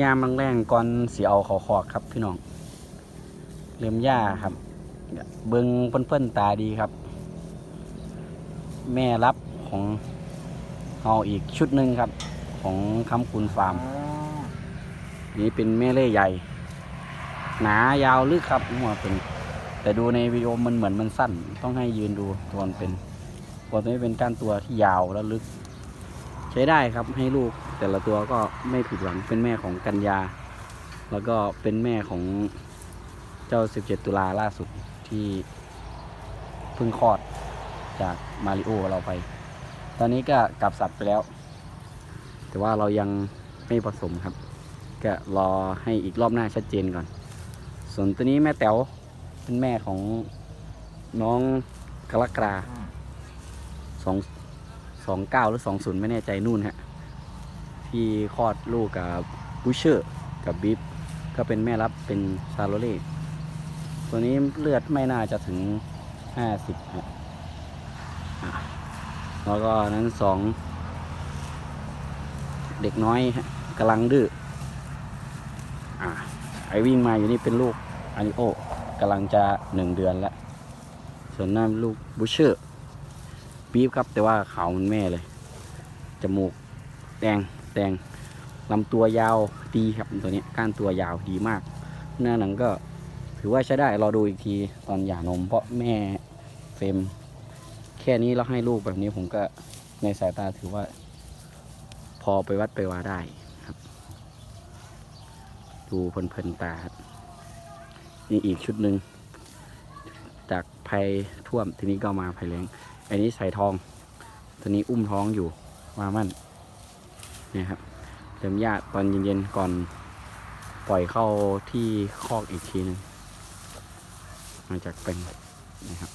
ยามแรงๆก่อนสีเอาเขาขอกครับพี่น้องเริ่มหญ้าครับเบิงเพิ่นๆตาดีครับ แม่รับของเอาอีกชุดหนึ่งครับ ของคำคุณฟาร์ม นี่เป็นแม่เล่ใหญ่ หนายาวลึกครับหัวเป็น แต่ดูในวิดีโอมันเหมือนมันสั้น ต้องให้ยืนดูตัวมันเป็นตัวนี้เป็นก้านตัวที่ยาวแล้วลึก ใช้ได้ครับให้ลูกแต่ละตัวก็ไม่ผิดหวังเป็นแม่ของกัญญา แล้วก็เป็นแม่ของเจ้า 17 ตุลาล่าสุดที่เพิ่งคลอดจากมาริโอเราไป ตอนนี้ก็กลับสัตว์ไปแล้ว แต่ว่าเรายังไม่ผสมครับ ก็รอให้อีกรอบหน้าชัดเจนก่อน ส่วนตัวนี้แม่แต๋วเป็นแม่ของน้องกรกฎาสอง สองเก้าหรือสองศูนย์ไม่แน่ใจนู่นฮะที่คลอดลูกกับบูเชอร์กับบิ๊บก็เป็นแม่รับเป็นซาโรเล่ตัวนี้เลือดไม่น่าจะถึงห้าสิบฮะแล้วก็นั้นสองเด็กน้อยฮะกำลังดื้ออไอวิ่งมาอยู่นี่เป็นลูกอานิโอกำลังจะหนึ่งเดือนแล้ว ส่วนนั่นลูกบูเชอร์ บีฟครับ แต่ว่าขาวมันแม่เลย จมูกแดงแดงลำตัวยาวดีครับตัวนี้ก้านตัวยาวดีมาก หน้าหนังก็ถือว่าใช้ได้รอดูอีกทีตอนหย่านม เพราะแม่เฟมแค่นี้เราให้ลูกแบบนี้ผมก็ในสายตาถือว่า พอไปวัดไปวาได้ครับ ดูเพลินๆตาครับนี่อีกชุดหนึ่งจาก ภัยท่วม ทีนี้ก็มาภัยแรงอันนี้ใส่ทอง ตัวนี้อุ้มท้องอยู่มามั่นนี่ครับเติมหญ้าตอนเย็นๆก่อนปล่อยเข้าที่คอกอีกทีหนึงมาจากเป็นนะครับ